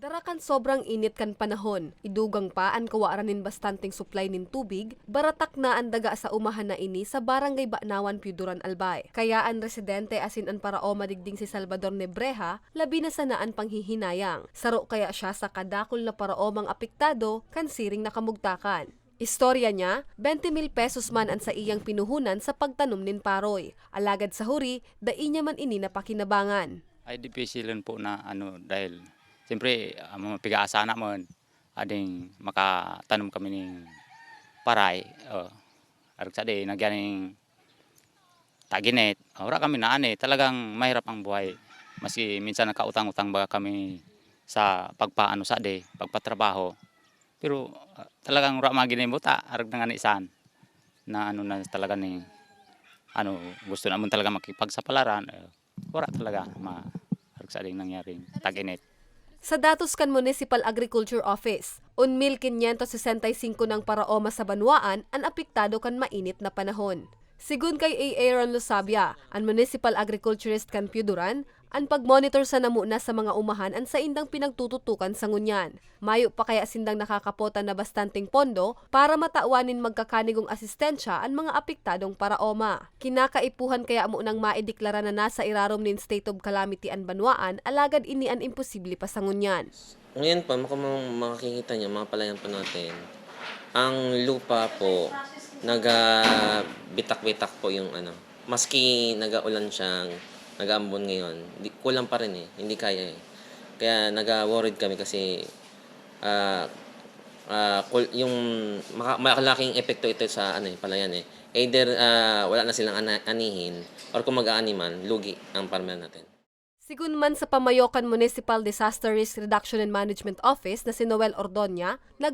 Darakan sobrang init kan panahon. Idugang pa ang kawaaranin bastanteng supply nin tubig, baratak na ang daga sa umahan na ini sa barangay Baknawan, Piuduran, Albay. Kaya ang residente asin ang parao madigding si Salvador Nebreja, labi na sanaan panghihinayang. Saro kaya siya sa kadakol na parao mang apektado kan siring nakamugtakan. Istorya niya, 20 mil pesos man ang sa iyang pinuhunan sa pagtanom nin paroy. Alagad sa huri, dai niya man ini napakinabangan. ay dipisilan po na ano dahil siyempre uh, mga pigaasa naman ading makatanom kami ng paray uh, arag sa di nagyaning taginet. Ora kami na ane talagang mahirap ang buhay. Maski minsan nakautang-utang baga kami sa pagpaano sa di pagpatrabaho. Pero uh, talagang ura maginimuta arag na nga ni na ano na talaga ni ano gusto naman talaga makipagsapalaran uh, wala talaga ma arag sa di nangyaring taginet Sa datos kan Municipal Agriculture Office, 1,565 ng paraoma sa banwaan ang apektado kan mainit na panahon. Sigun kay A. Aaron Losabia, ang Municipal Agriculturist kan Piuduran, ang pagmonitor sa namuna sa mga umahan ang sa indang pinagtututukan sa ngunyan. Mayo pa kaya sindang nakakapota na bastanting pondo para matauanin magkakanigong asistensya ang mga apektadong paraoma. Kinakaipuhan kaya mo nang maideklara na nasa irarom nin state of calamity ang banwaan, alagad ini ang imposible pa sa ngunyan. Ngayon po, kung makikita niyo, mga palayan po natin, ang lupa po, naga-bitak-bitak po yung ano. Maski nagaulan siyang, nag-aambon ngayon, di, kulang pa rin eh, hindi kaya eh. Kaya naga-worried kami kasi ah, kul- yung malaking epekto ito sa ano eh, palayan eh. Either ah, wala na silang anihin or kung mag-aani man, lugi ang farmer natin. Sigun man sa Pamayokan Municipal Disaster Risk Reduction and Management Office na si Noel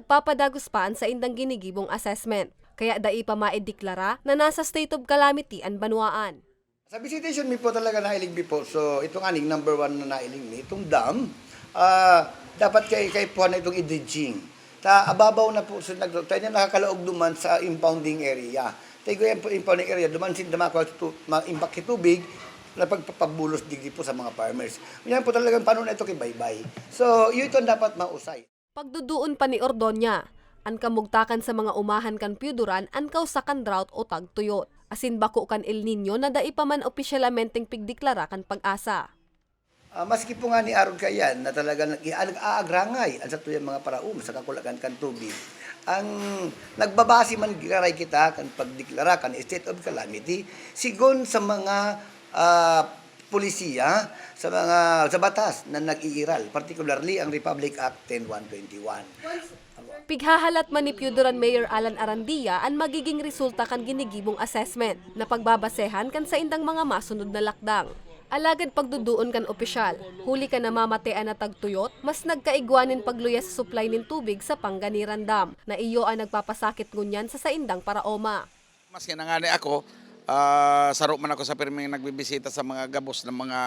pa ang sa indang ginigibong assessment. Kaya dai pa maideklara na nasa state of calamity ang banwaan. Sa visitation mi po talaga nailing mi po. So itong aning number one na nailing mi, itong dam, ah, dapat kay kay po na itong i-dredging. Ta ababaw na po sa nag tayo na nakakalaog duman sa impounding area. Tayo yung impounding area, duman sin dama ko to ma-impact tubig na pagpapabulos digdi po sa mga farmers. Yan po talagang paano na ito kay bye-bye. So, yun ito dapat mausay. Pagduduon pa ni Ordonya, ang kamugtakan sa mga umahan kan Piuduran ang kausakan drought o tagtuyot. Asin bako kan El Nino na dai pa man opisyalamenteng pigdeklara kan pag-asa. Ah, maski po nga ni Aron Kayan na talaga nag-aagrangay ang sa tuyang mga paraum sa kakulagan kan tubig. Ang nagbabase man giray kita kan pagdeklara kan state of calamity sigon sa mga ah, pulisiya sa mga sa batas na nag-iiral particularly ang Republic Act 10121. Pighahalat man ni Piuduran Mayor Alan Arandia ang magiging resulta kan ginigibong assessment na pagbabasehan kan sa indang mga masunod na lakdang. Alagad pagduduon kan opisyal, huli ka namamatean na tagtuyot, mas nagkaigwanin pagluya sa supply nin tubig sa Panganiran Dam, na iyo ang nagpapasakit ngunyan sa saindang paraoma. Maski na nga ni ako, ah, saro man ako sa pirming nagbibisita sa mga gabos ng mga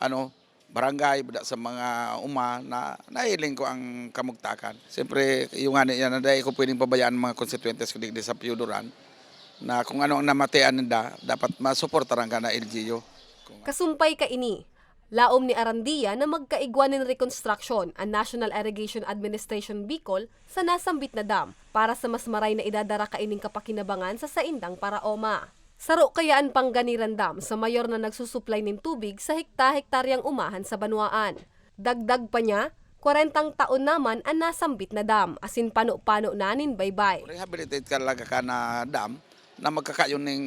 ano, barangay, bada sa mga uma na nahiling ko ang kamugtakan. Siyempre, yung nga yan, dahil ko pwedeng pabayaan mga constituentes ko sa Piuduran na kung ano ang namatean nila, dapat masuportaran ka na LGU. Kasumpay ka ini. Laom ni Arandia na magkaigwanin reconstruction ang National Irrigation Administration Bicol sa nasambit na dam para sa mas maray na idadara kaining kapakinabangan sa saindang paraoma. Saro kaya ang pangganiran dam sa mayor na nagsusuplay ng tubig sa hekta-hektaryang umahan sa Banwaan. Dagdag pa niya, 40 taon naman ang nasambit na dam, asin pano-pano nanin baybay. rehabilitate talaga ka na dam na magkakayon ng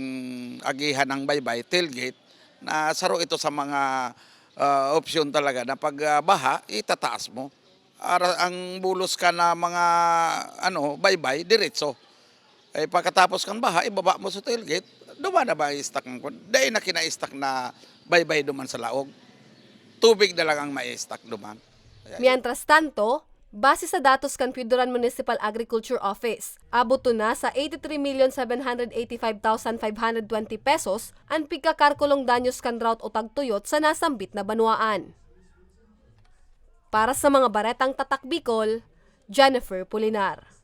agihan ng baybay, tailgate, na saro ito sa mga ah, opsyon talaga na pag ah, baha, itataas mo. Ara, ang bulos ka na mga ano, baybay, diretso. Eh, pagkatapos kang baha, ibaba mo sa tailgate, duman na ba i-stack ng Dahil na kina-stack na baybay duman sa laog. Tubig na lang ang ma-stack duman. Mientras tanto, base sa datos kan Piuduran Municipal Agriculture Office, abot na sa 83,785,520 pesos ang pigkakarkulong danyos kan drought o tagtuyot sa nasambit na banwaan. Para sa mga baretang tatak Bicol, Jennifer Pulinar.